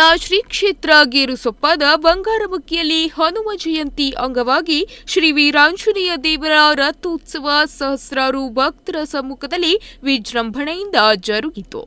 ತಾಲೂಕಿನ ಶ್ರೀ ಕ್ಷೇತ್ರ ಗೇರುಸೊಪ್ಪದ ಬಂಗಾರಮಕ್ಕಿಯಲ್ಲಿ ಹನುಮ ಜಯಂತಿ ಅಂಗವಾಗಿ ಶ್ರೀ ವೀರಾಂಜನೇಯ ದೇವರ ರಥೋತ್ಸವ ಸಹಸ್ರಾರು ಭಕ್ತರ ಸಮ್ಮುಖದಲ್ಲಿ ವಿಜೃಂಭಣೆಯಿಂದ ಜರುಗಿತು.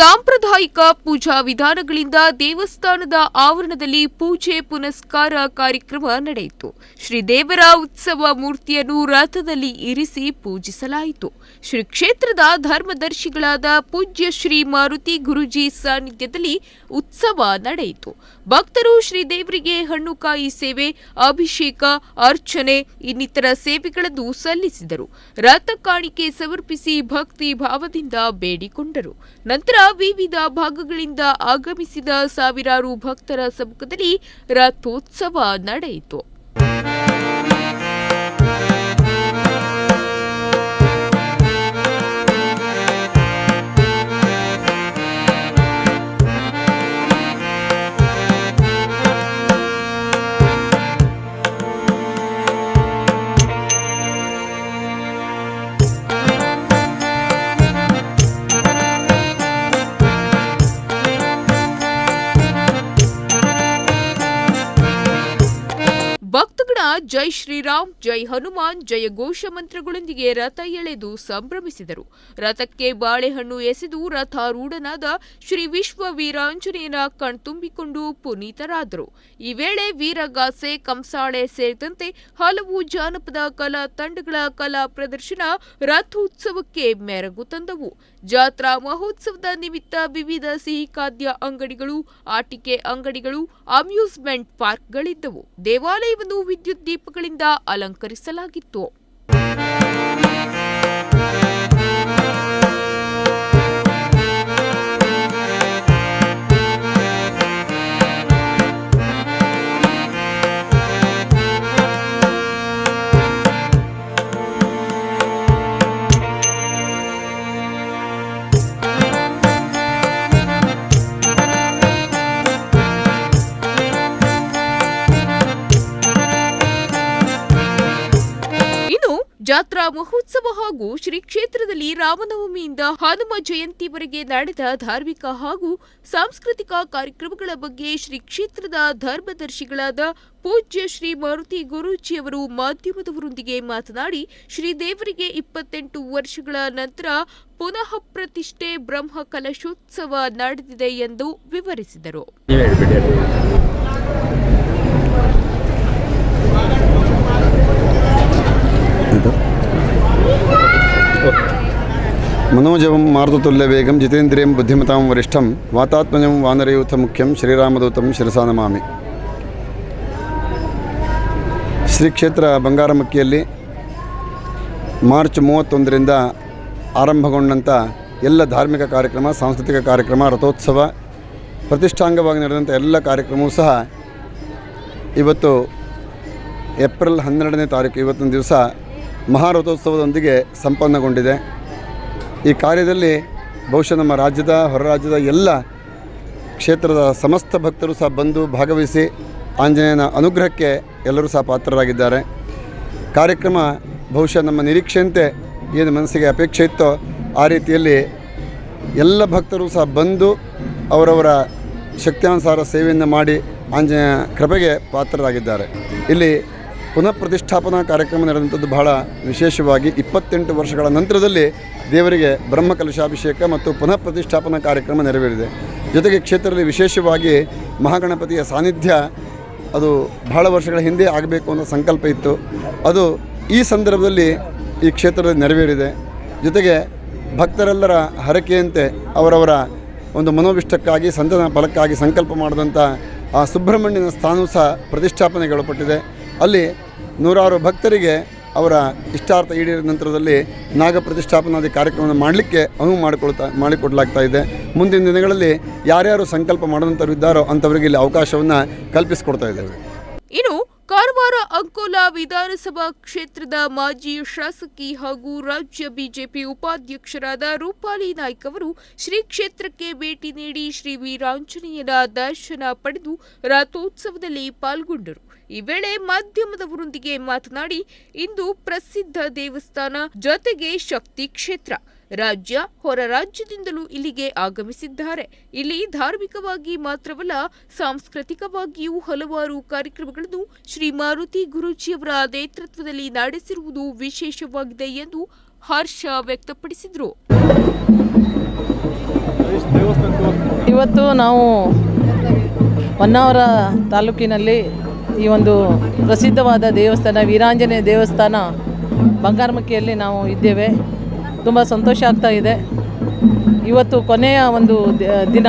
ಸಾಂಪ್ರದಾಯಿಕ ಪೂಜಾ ವಿಧಾನಗಳಿಂದ ದೇವಸ್ಥಾನದ ಆವರಣದಲ್ಲಿ ಪೂಜೆ ಪುನಸ್ಕಾರ ಕಾರ್ಯಕ್ರಮ ನಡೆಯಿತು. ಶ್ರೀದೇವರ ಉತ್ಸವ ಮೂರ್ತಿಯನ್ನು ರಥದಲ್ಲಿ ಇರಿಸಿ ಪೂಜಿಸಲಾಯಿತು. ಶ್ರೀ ಕ್ಷೇತ್ರದ ಧರ್ಮದರ್ಶಿಗಳಾದ ಪೂಜ್ಯ ಶ್ರೀ ಮಾರುತಿ ಗುರುಜಿ ಸಾನ್ನಿಧ್ಯದಲ್ಲಿ ಉತ್ಸವ ನಡೆಯಿತು. ಭಕ್ತರು ಶ್ರೀ ಶ್ರೀದೇವರಿಗೆ ಹಣ್ಣುಕಾಯಿ ಸೇವೆ, ಅಭಿಷೇಕ, ಅರ್ಚನೆ, ಇನ್ನಿತರ ಸೇವೆಗಳನ್ನು ಸಲ್ಲಿಸಿದರು. ರಥ ಕಾಣಿಕೆ ಸಮರ್ಪಿಸಿ ಭಕ್ತಿ ಭಾವದಿಂದ ಬೇಡಿಕೊಂಡರು. ನಂತರ ವಿವಿಧ ಭಾಗಗಳಿಂದ ಆಗಮಿಸಿದ ಸಾವಿರಾರು ಭಕ್ತರ ಸಮ್ಮುಖದಲ್ಲಿ ರಥೋತ್ಸವ ನಡೆಯಿತು. ಜೈ ಶ್ರೀರಾಮ್, ಜೈ ಹನುಮಾನ್, ಜಯ ಘೋಷ ಮಂತ್ರಗಳೊಂದಿಗೆ ರಥ ಎಳೆದು ಸಂಭ್ರಮಿಸಿದರು. ರಥಕ್ಕೆ ಬಾಳೆಹಣ್ಣು ಎಸೆದು ರಥಾರೂಢನಾದ ಶ್ರೀ ವಿಶ್ವ ವೀರಾಂಜನೇಯನ ಕಣ್ತುಂಬಿಕೊಂಡು ಪುನೀತರಾದರು. ಈ ವೇಳೆ ವೀರಗಾಸೆ, ಕಂಸಾಳೆ ಸೇರಿದಂತೆ ಹಲವು ಜಾನಪದ ಕಲಾ ತಂಡಗಳ ಕಲಾ ಪ್ರದರ್ಶನ ರಥೋತ್ಸವಕ್ಕೆ ಮೆರಗು ತಂದವು. ಜಾತ್ರಾ ಮಹೋತ್ಸವದ ನಿಮಿತ್ತ ವಿವಿಧ ಸಿಹಿ ಖಾದ್ಯ ಅಂಗಡಿಗಳು, ಆಟಿಕೆ ಅಂಗಡಿಗಳು, ಅಮ್ಯೂಸ್ಮೆಂಟ್ ಪಾರ್ಕ್ಗಳಿದ್ದವು. ದೇವಾಲಯವನ್ನು ವಿದ್ಯುತ್ ದೀಪಗಳಿಂದ ಅಲಂಕರಿಸಲಾಗಿತ್ತು. ಜಾತ್ರಾ ಮಹೋತ್ಸವ ಹಾಗೂ ಶ್ರೀ ಕ್ಷೇತ್ರದಲ್ಲಿ ರಾಮನವಮಿಯಿಂದ ಹನುಮ ಜಯಂತಿವರೆಗೆ ನಡೆದ ಧಾರ್ಮಿಕ ಹಾಗೂ ಸಾಂಸ್ಕೃತಿಕ ಕಾರ್ಯಕ್ರಮಗಳ ಬಗ್ಗೆ ಶ್ರೀ ಕ್ಷೇತ್ರದ ಧರ್ಮದರ್ಶಿಗಳಾದ ಪೂಜ್ಯ ಶ್ರೀ ಮಾರುತಿ ಗುರೂಜಿಯವರು ಮಾಧ್ಯಮದವರೊಂದಿಗೆ ಮಾತನಾಡಿ, ಶ್ರೀ ದೇವರಿಗೆ ಇಪ್ಪತ್ತೆಂಟು ವರ್ಷಗಳ ನಂತರ ಪುನಃ ಪ್ರತಿಷ್ಠೆ ಬ್ರಹ್ಮ ಕಲಶೋತ್ಸವ ನಡೆದಿದೆ ಎಂದು ವಿವರಿಸಿದರು ನೀವೇ ಹೇಳ್ಬಿಡಿ ಇದು मनोजवं मारुततुल्यवेगं ವೇಗಂ ಜಿತೇಂದ್ರಿಯಂ वरिष्ठं ವರಿಷ್ಠಂ ವಾತಾತ್ಮಜಂ ಶ್ರೀರಾಮದೂತಂ ಮುಖ್ಯಂ ಶ್ರೀರಾಮದೂತಂ ಶ್ರೀ ಕ್ಷೇತ್ರ ಬಂಗಾರಮಕ್ಕಿಯಲ್ಲಿ ಮಾರ್ಚ್ ಮೂವತ್ತೊಂದರಿಂದ ಆರಂಭಗೊಂಡಂಥ ಎಲ್ಲ ಧಾರ್ಮಿಕ ಕಾರ್ಯಕ್ರಮ, ಸಾಂಸ್ಕೃತಿಕ ಕಾರ್ಯಕ್ರಮ, ರಥೋತ್ಸವ, ಪ್ರತಿಷ್ಠಾಂಗವಾಗಿ ನಡೆದಂಥ ಎಲ್ಲ ಕಾರ್ಯಕ್ರಮವೂ ಸಹ ಇವತ್ತು ಏಪ್ರಿಲ್ ಹನ್ನೆರಡನೇ ತಾರೀಕು, ಇವತ್ತಿನ ದಿವಸ ಮಹಾರಥೋತ್ಸವದೊಂದಿಗೆ ಸಂಪನ್ನಗೊಂಡಿದೆ. ಈ ಕಾರ್ಯದಲ್ಲಿ ಬಹುಶಃ ನಮ್ಮ ರಾಜ್ಯದ ಹೊರ ರಾಜ್ಯದ ಎಲ್ಲ ಕ್ಷೇತ್ರದ ಸಮಸ್ತ ಭಕ್ತರು ಸಹ ಬಂದು ಭಾಗವಹಿಸಿ ಆಂಜನೇಯನ ಅನುಗ್ರಹಕ್ಕೆ ಎಲ್ಲರೂ ಸಹ ಪಾತ್ರರಾಗಿದ್ದಾರೆ. ಕಾರ್ಯಕ್ರಮ ಬಹುಶಃ ನಮ್ಮ ನಿರೀಕ್ಷೆಯಂತೆ ಏನು ಮನಸ್ಸಿಗೆ ಅಪೇಕ್ಷೆ ಇತ್ತೋ ಆ ರೀತಿಯಲ್ಲಿ ಎಲ್ಲ ಭಕ್ತರು ಸಹ ಬಂದು ಅವರವರ ಶಕ್ತಿಯಾನುಸಾರ ಸೇವೆಯನ್ನು ಮಾಡಿ ಆಂಜನೇಯ ಕೃಪೆಗೆ ಪಾತ್ರರಾಗಿದ್ದಾರೆ. ಇಲ್ಲಿ ಪುನಃ ಪ್ರತಿಷ್ಠಾಪನಾ ಕಾರ್ಯಕ್ರಮ ನಡೆದಂಥದ್ದು ಬಹಳ ವಿಶೇಷವಾಗಿ ಇಪ್ಪತ್ತೆಂಟು ವರ್ಷಗಳ ನಂತರದಲ್ಲಿ ದೇವರಿಗೆ ಬ್ರಹ್ಮ ಕಲಶಾಭಿಷೇಕ ಮತ್ತು ಪುನಃ ಪ್ರತಿಷ್ಠಾಪನಾ ಕಾರ್ಯಕ್ರಮ ನೆರವೇರಿದೆ. ಜೊತೆಗೆ ಕ್ಷೇತ್ರದಲ್ಲಿ ವಿಶೇಷವಾಗಿ ಮಹಾಗಣಪತಿಯ ಸಾನ್ನಿಧ್ಯ ಅದು ಬಹಳ ವರ್ಷಗಳ ಹಿಂದೆ ಆಗಬೇಕು ಅನ್ನೋ ಸಂಕಲ್ಪ ಇತ್ತು. ಅದು ಈ ಸಂದರ್ಭದಲ್ಲಿ ಈ ಕ್ಷೇತ್ರದಲ್ಲಿ ನೆರವೇರಿದೆ. ಜೊತೆಗೆ ಭಕ್ತರೆಲ್ಲರ ಹರಕೆಯಂತೆ ಅವರವರ ಒಂದು ಮನೋವಿಷ್ಟಕ್ಕಾಗಿ, ಸಂತನ ಫಲಕ್ಕಾಗಿ ಸಂಕಲ್ಪ ಮಾಡಿದಂಥ ಆ ಸುಬ್ರಹ್ಮಣ್ಯನ ಸ್ಥಾನವೂ ಸಹ ಪ್ರತಿಷ್ಠಾಪನೆಗೊಳಪಟ್ಟಿದೆ ಅಲ್ಲಿ ನೂರಾರು ಭಕ್ತರಿಗೆ ಅವರ ಇಷ್ಟಾರ್ಥ ಈಡೇರಿದ ನಂತರದಲ್ಲಿ ನಾಗ ಪ್ರತಿಷ್ಠಾಪನಾದಿ ಕಾರ್ಯಕ್ರಮವನ್ನು ಮಾಡಲಿಕ್ಕೆ ಅನುವು ಮಾಡಿಕೊಳ್ತಾ, ಮಾಡಿಕೊಡಲಾಗ್ತಾ ಇದೆ. ಮುಂದಿನ ದಿನಗಳಲ್ಲಿ ಯಾರ್ಯಾರು ಸಂಕಲ್ಪ ಮಾಡುವಂಥವ್ರು ಇದ್ದಾರೋ ಅಂಥವರಿಗೆ ಇಲ್ಲಿ ಅವಕಾಶವನ್ನು ಕಲ್ಪಿಸಿಕೊಡ್ತಾ ಇದ್ದೇವೆ ಇನ್ನು ಕಾರವಾರ ಅಂಕೋಲಾ ವಿಧಾನಸಭಾ ಕ್ಷೇತ್ರದ ಮಾಜಿ ಶಾಸಕಿ ಹಾಗೂ ರಾಜ್ಯ ಬಿಜೆಪಿ ಉಪಾಧ್ಯಕ್ಷರಾದ ರೂಪಾಲಿ ನಾಯ್ಕ ಅವರು ಶ್ರೀ ಕ್ಷೇತ್ರಕ್ಕೆ ಭೇಟಿ ನೀಡಿ ಶ್ರೀ ವೀರಾಂಜನೇಯನ ದರ್ಶನ ಪಡೆದು ರಥೋತ್ಸವದಲ್ಲಿ ಪಾಲ್ಗೊಂಡರು. ಈ ವೇಳೆ ಮಾಧ್ಯಮದವರೊಂದಿಗೆ ಮಾತನಾಡಿ, ಇಂದು ಪ್ರಸಿದ್ಧ ದೇವಸ್ಥಾನ ಜೊತೆಗೆ ಶಕ್ತಿ ಕ್ಷೇತ್ರ. ರಾಜ್ಯ ಹೊರ ರಾಜ್ಯದಿಂದಲೂ ಇಲ್ಲಿಗೆ ಆಗಮಿಸಿದ್ದಾರೆ. ಇಲ್ಲಿ ಧಾರ್ಮಿಕವಾಗಿ ಮಾತ್ರವಲ್ಲ, ಸಾಂಸ್ಕೃತಿಕವಾಗಿಯೂ ಹಲವಾರು ಕಾರ್ಯಕ್ರಮಗಳನ್ನು ಶ್ರೀ ಮಾರುತಿ ಗುರೂಜಿಯವರ ನೇತೃತ್ವದಲ್ಲಿ ನಡೆಸಿರುವುದು ವಿಶೇಷವಾಗಿದೆ ಎಂದು ಹರ್ಷ ವ್ಯಕ್ತಪಡಿಸಿದರು. ಇವತ್ತು ನಾವು ಹೊನ್ನಾವರ ತಾಲೂಕಿನಲ್ಲಿ ಈ ಒಂದು ಪ್ರಸಿದ್ಧವಾದ ದೇವಸ್ಥಾನ, ವೀರಾಂಜನೇಯ ದೇವಸ್ಥಾನ ಬಂಗಾರಮಕ್ಕಿಯಲ್ಲಿ ನಾವು ಇದ್ದೇವೆ. ತುಂಬ ಸಂತೋಷ ಆಗ್ತಾ ಇದೆ. ಇವತ್ತು ಕೊನೆಯ ಒಂದು ದಿನ,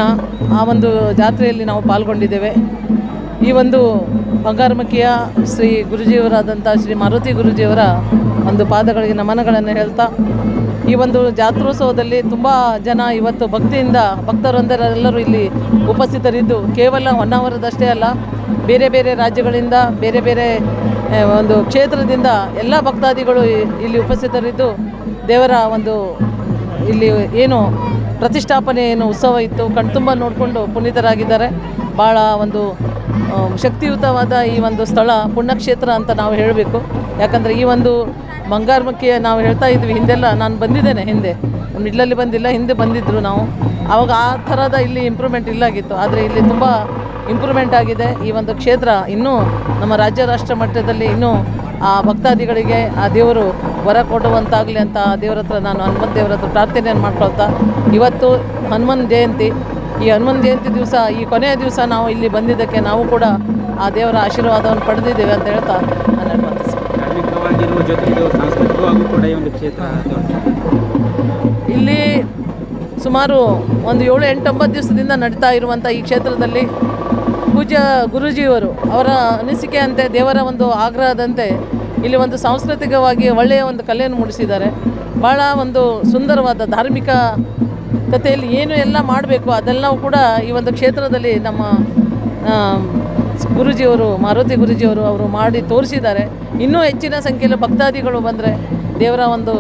ಆ ಒಂದು ಜಾತ್ರೆಯಲ್ಲಿ ನಾವು ಪಾಲ್ಗೊಂಡಿದ್ದೇವೆ. ಈ ಒಂದು ಬಂಗಾರಮುಖಿಯ ಶ್ರೀ ಗುರುಜಿಯವರಾದಂಥ ಶ್ರೀ ಮಾರುತಿ ಗುರುಜಿಯವರ ಒಂದು ಪಾದಗಳಿಗೆ ನಮನಗಳನ್ನು ಹೇಳ್ತಾ, ಈ ಒಂದು ಜಾತ್ರೋತ್ಸವದಲ್ಲಿ ತುಂಬ ಜನ ಇವತ್ತು ಭಕ್ತಿಯಿಂದ ಭಕ್ತರೊಂದರೆಲ್ಲರೂ ಇಲ್ಲಿ ಉಪಸ್ಥಿತರಿದ್ದು, ಕೇವಲ ಹೊನ್ನಾವರದಷ್ಟೇ ಅಲ್ಲ ಬೇರೆ ಬೇರೆ ರಾಜ್ಯಗಳಿಂದ, ಬೇರೆ ಬೇರೆ ಒಂದು ಕ್ಷೇತ್ರದಿಂದ ಎಲ್ಲ ಭಕ್ತಾದಿಗಳು ಇಲ್ಲಿ ಉಪಸ್ಥಿತರಿದ್ದು ದೇವರ ಒಂದು ಇಲ್ಲಿ ಏನು ಪ್ರತಿಷ್ಠಾಪನೆ, ಏನು ಉತ್ಸವ ಇತ್ತು. ಕಣ್ತುಂಬ ನೋಡಿಕೊಂಡು ಪುನೀತರಾಗಿದ್ದಾರೆ. ಭಾಳ ಒಂದು ಶಕ್ತಿಯುತವಾದ ಈ ಒಂದು ಸ್ಥಳ, ಪುಣ್ಯಕ್ಷೇತ್ರ ಅಂತ ನಾವು ಹೇಳಬೇಕು. ಯಾಕಂದರೆ ಈ ಒಂದು ಬಂಗಾರಮಕ್ಕಿಯ ನಾವು ಹೇಳ್ತಾ ಇದ್ವಿ ಹಿಂದೆಲ್ಲ, ನಾನು ಬಂದಿದ್ದೇನೆ ಹಿಂದೆ. ಮಿಡ್ಲಲ್ಲಿ ಬಂದಿಲ್ಲ, ಹಿಂದೆ ಬಂದಿದ್ದರು ನಾವು. ಆವಾಗ ಆ ಥರದ ಇಲ್ಲಿ ಇಂಪ್ರೂವ್ಮೆಂಟ್ ಇಲ್ಲಾಗಿತ್ತು. ಆದರೆ ಇಲ್ಲಿ ತುಂಬ ಇಂಪ್ರೂವ್ಮೆಂಟ್ ಆಗಿದೆ. ಈ ಒಂದು ಕ್ಷೇತ್ರ ಇನ್ನೂ ನಮ್ಮ ರಾಜ್ಯ ರಾಷ್ಟ್ರ ಮಟ್ಟದಲ್ಲಿ ಇನ್ನೂ ಆ ಭಕ್ತಾದಿಗಳಿಗೆ ಆ ದೇವರು ವರ ಕೊಡುವಂತಾಗಲಿ ಅಂತ ಆ ದೇವರ ಹತ್ರ ನಾನು ಹನುಮನ್ ದೇವರ ಹತ್ರ ಪ್ರಾರ್ಥನೆಯನ್ನು ಮಾಡ್ಕೊಳ್ತಾ ಇವತ್ತು ಹನುಮನ್ ಜಯಂತಿ ಈ ಹನುಮನ್ ಜಯಂತಿ ದಿವಸ ಈ ಕೊನೆಯ ದಿವಸ ನಾವು ಇಲ್ಲಿ ಬಂದಿದ್ದಕ್ಕೆ ನಾವು ಕೂಡ ಆ ದೇವರ ಆಶೀರ್ವಾದವನ್ನು ಪಡೆದಿದ್ದೇವೆ ಅಂತ ಹೇಳ್ತಾ ನಾನು ಇಲ್ಲಿ ಸುಮಾರು ಒಂದು ಏಳು ಎಂಟು ಒಂಬತ್ತು ದಿವಸದಿಂದ ನಡೀತಾ ಇರುವಂಥ ಈ ಕ್ಷೇತ್ರದಲ್ಲಿ ಪೂಜ್ಯ ಗುರುಜಿಯವರು ಅವರ ಅನಿಸಿಕೆಯಂತೆ ದೇವರ ಒಂದು ಆಗ್ರಹದಂತೆ ಇಲ್ಲಿ ಒಂದು ಸಾಂಸ್ಕೃತಿಕವಾಗಿ ಒಳ್ಳೆಯ ಒಂದು ಕಲೆಯನ್ನು ಮೂಡಿಸಿದ್ದಾರೆ. ಭಾಳ ಒಂದು ಸುಂದರವಾದ ಧಾರ್ಮಿಕ ಕಥೆಯಲ್ಲಿ ಏನು ಎಲ್ಲ ಮಾಡಬೇಕು ಅದೆಲ್ಲವೂ ಕೂಡ ಈ ಒಂದು ಕ್ಷೇತ್ರದಲ್ಲಿ ನಮ್ಮ ಗುರುಜಿಯವರು, ಮಾರುತಿ ಗುರುಜಿಯವರು ಅವರು ಮಾಡಿ ತೋರಿಸಿದ್ದಾರೆ. ಇನ್ನೂ ಹೆಚ್ಚಿನ ಸಂಖ್ಯೆಯಲ್ಲಿ ಭಕ್ತಾದಿಗಳು ಬಂದರೆ ದೇವರ ಒಂದು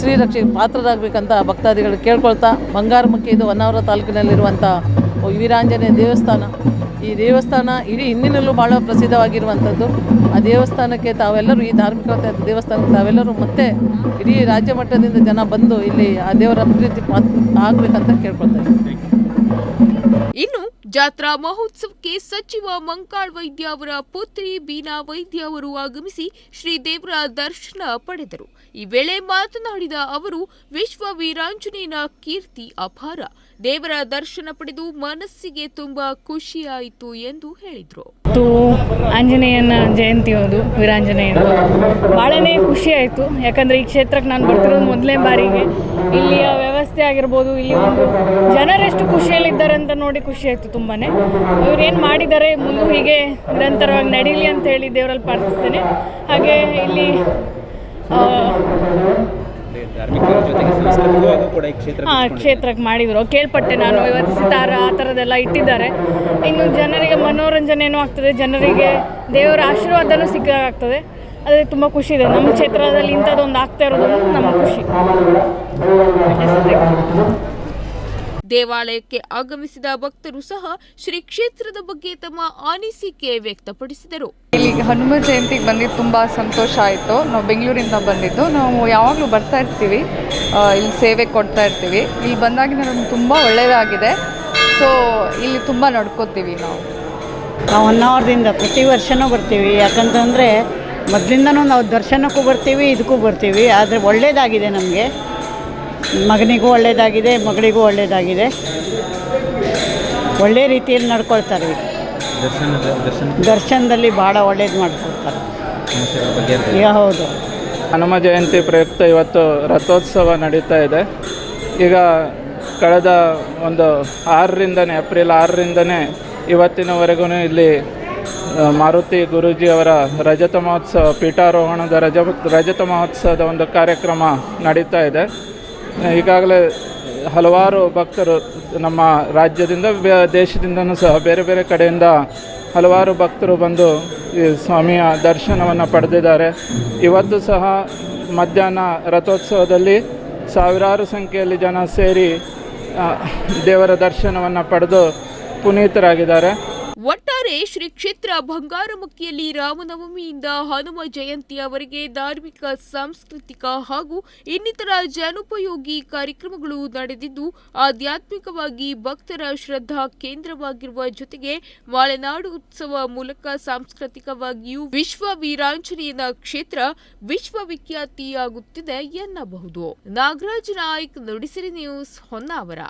ಶ್ರೀರಕ್ಷೆ ಪಾತ್ರರಾಗಬೇಕಂತ ಭಕ್ತಾದಿಗಳು ಕೇಳ್ಕೊಳ್ತಾ ಬಂಗಾರಮುಖಿ ಇದು ಹೊನ್ನಾವರ ತಾಲೂಕಿನಲ್ಲಿರುವಂಥ ವೀರಾಂಜನೇಯ ದೇವಸ್ಥಾನ ಈ ದೇವಸ್ಥಾನ ಇಡೀ ಹಿಂದಿನಲ್ಲೂ ಭಾಳ ಪ್ರಸಿದ್ಧವಾಗಿರುವಂಥದ್ದು. ಆ ದೇವಸ್ಥಾನಕ್ಕೆ ತಾವೆಲ್ಲರೂ ಈ ಧಾರ್ಮಿಕ ದೇವಸ್ಥಾನಕ್ಕೆ ತಾವೆಲ್ಲರೂ ಮತ್ತೆ ಇಡೀ ರಾಜ್ಯ ಮಟ್ಟದಿಂದ ಜನ ಬಂದು ಇಲ್ಲಿ ಆ ದೇವರ ಅಭಿವೃದ್ಧಿ ಆಗ್ಬೇಕಂತ ಆಗಬೇಕಂತ ಕೇಳ್ಕೊಳ್ತಾ ಇದ್ದೀನಿ ಇನ್ನು ಜಾತ್ರಾ ಮಹೋತ್ಸವಕ್ಕೆ ಸಚಿವ ಮಂಕಾಳ್ ವೈದ್ಯ ಅವರ ಪುತ್ರಿ ಬೀನಾ ವೈದ್ಯ ಅವರು ಆಗಮಿಸಿ ಶ್ರೀದೇವರ ದರ್ಶನ ಪಡೆದರು. ಈ ವೇಳೆ ಮಾತನಾಡಿದ ಅವರು, ವಿಶ್ವ ವೀರಾಂಜನೇಯನ ಕೀರ್ತಿ ಅಪಾರ. ದೇವರ ದರ್ಶನ ಪಡೆದು ಮನಸ್ಸಿಗೆ ತುಂಬಾ ಖುಷಿಯಾಯಿತು ಎಂದು ಹೇಳಿದರು. ಮತ್ತು ಆಂಜನೇಯನ ಜಯಂತಿ ಅದು ವೀರಾಂಜನೇಯನ. ಭಾಳನೇ ಖುಷಿ ಆಯಿತು. ಯಾಕಂದರೆ ಈ ಕ್ಷೇತ್ರಕ್ಕೆ ನಾನು ಬರ್ತಿರೋದು ಮೊದಲನೇ ಬಾರಿಗೆ. ಇಲ್ಲಿಯ ವ್ಯವಸ್ಥೆ ಆಗಿರ್ಬೋದು, ಇಲ್ಲಿ ಒಂದು ಜನರೆಷ್ಟು ಖುಷಿಯಲ್ಲಿದ್ದಾರೆ ಅಂತ ನೋಡಿ ಖುಷಿ ಆಯಿತು ತುಂಬಾ ಇವ್ರೇನು ಮಾಡಿದ್ದಾರೆ, ಮುಂದೆ ಹೀಗೆ ನಿರಂತರವಾಗಿ ನಡೀಲಿ ಅಂತ ಹೇಳಿ ದೇವರಲ್ಲಿ ಪ್ರಾರ್ಥಿಸ್ತೇನೆ. ಹಾಗೆ ಇಲ್ಲಿ ಹಾಂ ಕ್ಷೇತ್ರಕ್ಕೆ ಮಾಡಿದ್ರು. ಕೇಳ್ಪಟ್ಟೆ ನಾನು. ಇವತ್ತು ಸಿತಾರ ಆ ಥರದೆಲ್ಲ ಇಟ್ಟಿದ್ದಾರೆ. ಇನ್ನು ಜನರಿಗೆ ಮನೋರಂಜನೆಯೂ ಆಗ್ತದೆ. ಜನರಿಗೆ ದೇವರ ಆಶೀರ್ವಾದನೂ ಸಿಕ್ಕಾಗ್ತದೆ ಅದಕ್ಕೆ ತುಂಬ ಖುಷಿ ಇದೆ. ನಮ್ಮ ಕ್ಷೇತ್ರದಲ್ಲಿ ಇಂಥದ್ದೊಂದು ಆಗ್ತಾ ಇರೋದು ನಮ್ಮ ಖುಷಿ. ದೇವಾಲಯಕ್ಕೆ ಆಗಮಿಸಿದ ಭಕ್ತರು ಸಹ ಶ್ರೀ ಕ್ಷೇತ್ರದ ಬಗ್ಗೆ ತಮ್ಮ ಅನಿಸಿಕೆ ವ್ಯಕ್ತಪಡಿಸಿದರು. ಇಲ್ಲಿ ಹನುಮ ಜಯಂತಿಗೆ ಬಂದಿದ್ದು ತುಂಬ ಸಂತೋಷ ಆಯಿತು. ನಾವು ಬೆಂಗಳೂರಿಂದ ಬಂದಿದ್ದು. ನಾವು ಯಾವಾಗಲೂ ಬರ್ತಾ ಇರ್ತೀವಿ. ಇಲ್ಲಿ ಸೇವೆ ಕೊಡ್ತಾ ಇರ್ತೀವಿ. ಇಲ್ಲಿ ಬಂದಾಗಿಂದ ನಮ್ಗೆ ತುಂಬ ಒಳ್ಳೆಯದಾಗಿದೆ ಸೊ ಇಲ್ಲಿ ತುಂಬ ನಡ್ಕೋತೀವಿ ನಾವು. ನಾವು ಹೊನ್ನಾವರದಿಂದ ಪ್ರತಿ ವರ್ಷವೂ ಬರ್ತೀವಿ. ಯಾಕಂತಂದರೆ ಮೊದಲಿಂದನೂ ನಾವು ದರ್ಶನಕ್ಕೂ ಬರ್ತೀವಿ ಇದಕ್ಕೂ ಬರ್ತೀವಿ. ಆದರೆ ಒಳ್ಳೆಯದಾಗಿದೆ ನಮಗೆ. ಮಗನಿಗೂ ಒಳ್ಳೆಯದಾಗಿದೆ ಮಗಳಿಗೂ ಒಳ್ಳೆಯದಾಗಿದೆ ಒಳ್ಳೆ ರೀತಿಯಲ್ಲಿ ನಡ್ಕೊಳ್ತಾರೆ ದರ್ಶನದಲ್ಲಿ ಭಾಳ ಒಳ್ಳೇದು ಮಾಡ್ಕೊಳ್ತಾರೆ ಈಗ ಹೌದು. ಹನುಮ ಜಯಂತಿ ಪ್ರಯುಕ್ತ ಇವತ್ತು ರಥೋತ್ಸವ ನಡೀತಾ ಇದೆ. ಈಗ ಕಳೆದ ಒಂದು ಆರರಿಂದನೇ ಏಪ್ರಿಲ್ ಆರರಿಂದನೇ ಇವತ್ತಿನವರೆಗೂ ಇಲ್ಲಿ ಮಾರುತಿ ಗುರುಜಿ ಅವರ ರಜತ ಮಹೋತ್ಸವ ಪೀಠಾರೋಹಣದ ರಜ ರಜತ ಮಹೋತ್ಸವದ ಒಂದು ಕಾರ್ಯಕ್ರಮ ನಡೀತಾ ಇದೆ. ಈಗಾಗಲೇ ಹಲವಾರು ಭಕ್ತರು ನಮ್ಮ ರಾಜ್ಯದಿಂದ ದೇಶದಿಂದನೂ ಸಹ ಬೇರೆ ಬೇರೆ ಕಡೆಯಿಂದ ಹಲವಾರು ಭಕ್ತರು ಬಂದು ಈ ಸ್ವಾಮಿಯ ದರ್ಶನವನ್ನು ಪಡೆದಿದ್ದಾರೆ. ಇವತ್ತು ಸಹ ಮಧ್ಯಾಹ್ನ ರಥೋತ್ಸವದಲ್ಲಿ ಸಾವಿರಾರು ಸಂಖ್ಯೆಯಲ್ಲಿ ಜನ ಸೇರಿ ದೇವರ ದರ್ಶನವನ್ನು ಪಡೆದು ಪುನೀತರಾಗಿದ್ದಾರೆ. ಒಟ್ಟಾರೆ ಶ್ರೀ ಕ್ಷೇತ್ರ ಬಂಗಾರಮುಖಿಯಲ್ಲಿ ರಾಮನವಮಿಯಿಂದ ಹನುಮ ಜಯಂತಿಯವರೆಗೆ ಧಾರ್ಮಿಕ, ಸಾಂಸ್ಕೃತಿಕ ಹಾಗೂ ಇನ್ನಿತರ ಜನೋಪಯೋಗಿ ಕಾರ್ಯಕ್ರಮಗಳು ನಡೆದಿದ್ದು, ಆಧ್ಯಾತ್ಮಿಕವಾಗಿ ಭಕ್ತರ ಶ್ರದ್ಧಾ ಕೇಂದ್ರವಾಗಿರುವ ಜೊತೆಗೆ ಮಲೆನಾಡು ಉತ್ಸವ ಮೂಲಕ ಸಾಂಸ್ಕೃತಿಕವಾಗಿಯೂ ವಿಶ್ವ ವೀರಾಂಜನೇಯನ ಕ್ಷೇತ್ರ ವಿಶ್ವವಿಖ್ಯಾತಿಯಾಗುತ್ತಿದೆ ಎನ್ನಬಹುದು. ನಾಗರಾಜ ನಾಯ್ಕ್, ನುಡಿಸಿರಿ ನ್ಯೂಸ್, ಹೊನ್ನಾವರ.